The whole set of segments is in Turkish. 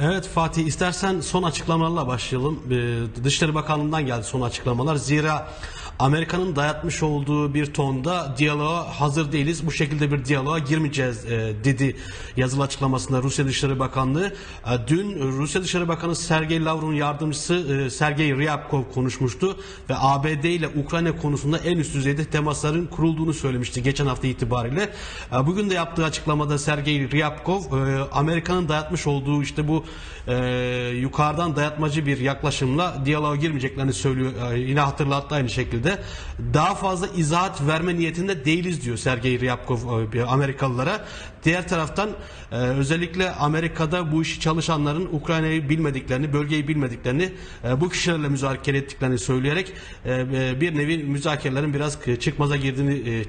Evet Fatih istersen son açıklamalarla başlayalım. Ee, Dışişleri Bakanlığı'ndan geldi son açıklamalar. Zira Amerika'nın dayatmış olduğu bir tonda diyaloğa hazır değiliz. Bu şekilde bir diyaloğa girmeyeceğiz e, dedi yazılı açıklamasında Rusya Dışişleri Bakanlığı. E, Dün Rusya Dışişleri Bakanı Sergey Lavrov'un yardımcısı e, Sergey Ryabkov konuşmuştu ve ABD ile Ukrayna konusunda en üst düzeyde temasların kurulduğunu söylemişti geçen hafta itibariyle. E, Bugün de yaptığı açıklamada Sergey Ryabkov e, Amerika'nın dayatmış olduğu işte bu e, yukarıdan dayatmacı bir yaklaşımla diyaloğa girmeyeceklerini söylüyor. E, Yine hatırlattı aynı şekilde. Daha fazla izahat verme niyetinde değiliz diyor Sergey Ryabkov e, Amerikalılara. Diğer taraftan e, özellikle Amerika'da bu işi çalışanların Ukrayna'yı bilmediklerini, bölgeyi bilmediklerini, e, bu kişilerle müzakere ettiklerini söyleyerek bir nevi müzakerelerin biraz çıkmaza girdiğini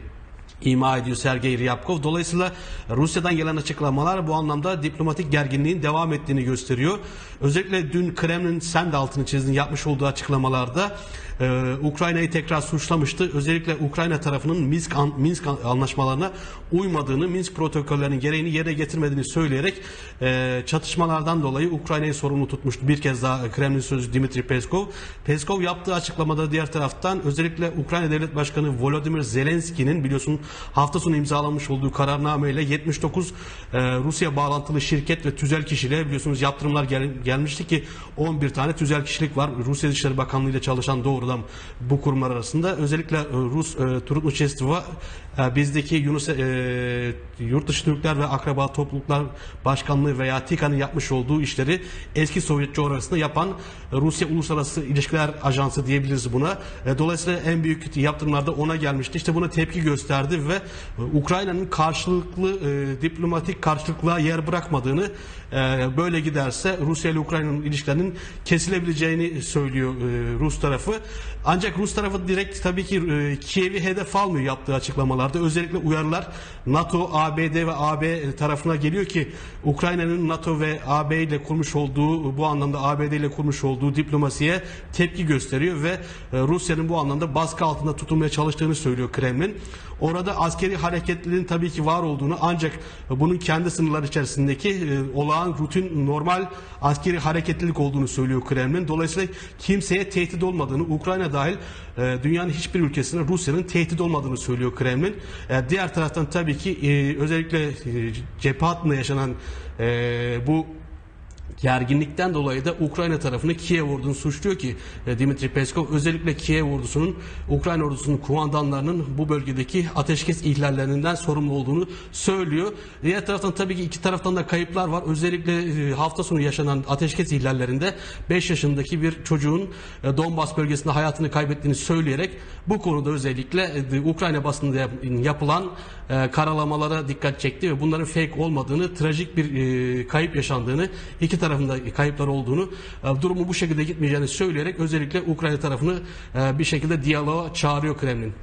ima ediyor Sergey Ryabkov. Dolayısıyla Rusya'dan gelen açıklamalar bu anlamda diplomatik gerginliğin devam ettiğini gösteriyor. Özellikle dün Kremlin sen de altını çizdin yapmış olduğu açıklamalarda e, Ukrayna'yı tekrar suçlamıştı. Özellikle Ukrayna tarafının Minsk, an, Minsk anlaşmalarına uymadığını, Minsk protokollerinin gereğini yerine getirmediğini söyleyerek e, çatışmalardan dolayı Ukrayna'yı sorumlu tutmuştu. Bir kez daha Kremlin sözcüsü Dimitri Peskov. Peskov yaptığı açıklamada diğer taraftan özellikle Ukrayna Devlet Başkanı Volodymyr Zelenski'nin biliyorsun hafta sonu imzalanmış olduğu kararnameyle 79 e, Rusya bağlantılı şirket ve tüzel kişiliğe biliyorsunuz yaptırımlar gel, gelmişti ki 11 tane tüzel kişilik var. Rusya Dışişleri Bakanlığı ile çalışan doğrudan bu kurumlar arasında. Özellikle e, Rus e, Turut Çestiva e, bizdeki Yunus e, Yurt Dışı Türkler ve Akraba Topluluklar Başkanlığı veya TİKA'nın yapmış olduğu işleri eski Sovyet coğrafyasında yapan Rusya Uluslararası İlişkiler Ajansı diyebiliriz buna. E, dolayısıyla en büyük yaptırımlarda ona gelmişti. İşte buna tepki gösterdi ve e, Ukrayna'nın karşılıklı e, diplomatik karşılıklığa yer bırakmadığını e, böyle giderse Rusya ile Ukrayna'nın ilişkilerinin kesilebileceğini söylüyor e, Rus tarafı. Ancak Rus tarafı direkt tabii ki e, Kiev'i hedef almıyor yaptığı açıklamalarda. Özellikle uyarılar NATO, ABD ve AB tarafına geliyor ki Ukrayna'nın NATO ve AB ile kurmuş olduğu bu anlamda ABD ile kurmuş olduğu diplomasiye tepki gösteriyor ve e, Rusya'nın bu anlamda baskı altında tutulmaya çalıştığını söylüyor Kremlin. Orada askeri hareketliliğin tabii ki var olduğunu ancak bunun kendi sınırlar içerisindeki e, olağan rutin normal askeri hareketlilik olduğunu söylüyor Kremlin. Dolayısıyla kimseye tehdit olmadığını Ukrayna dahil e, dünyanın hiçbir ülkesine Rusya'nın tehdit olmadığını söylüyor Kremlin. E, diğer taraftan tabii ki e, özellikle e, cephe hattında yaşanan e, bu gerginlikten dolayı da Ukrayna tarafını Kiev ordusunu suçluyor ki e, Dimitri Peskov özellikle Kiev ordusunun Ukrayna ordusunun kumandanlarının bu bölgedeki ateşkes ihlallerinden sorumlu olduğunu söylüyor. Diğer taraftan tabii ki iki taraftan da kayıplar var. Özellikle e, hafta sonu yaşanan ateşkes ihlallerinde 5 yaşındaki bir çocuğun e, Donbas bölgesinde hayatını kaybettiğini söyleyerek bu konuda özellikle Ukrayna basında yap- yapılan karalamalara dikkat çekti ve bunların fake olmadığını, trajik bir kayıp yaşandığını, iki tarafında kayıplar olduğunu, e, durumu bu şekilde gitmeyeceğini söyleyerek özellikle Ukrayna tarafını e, bir şekilde diyaloğa çağırıyor Kremlin.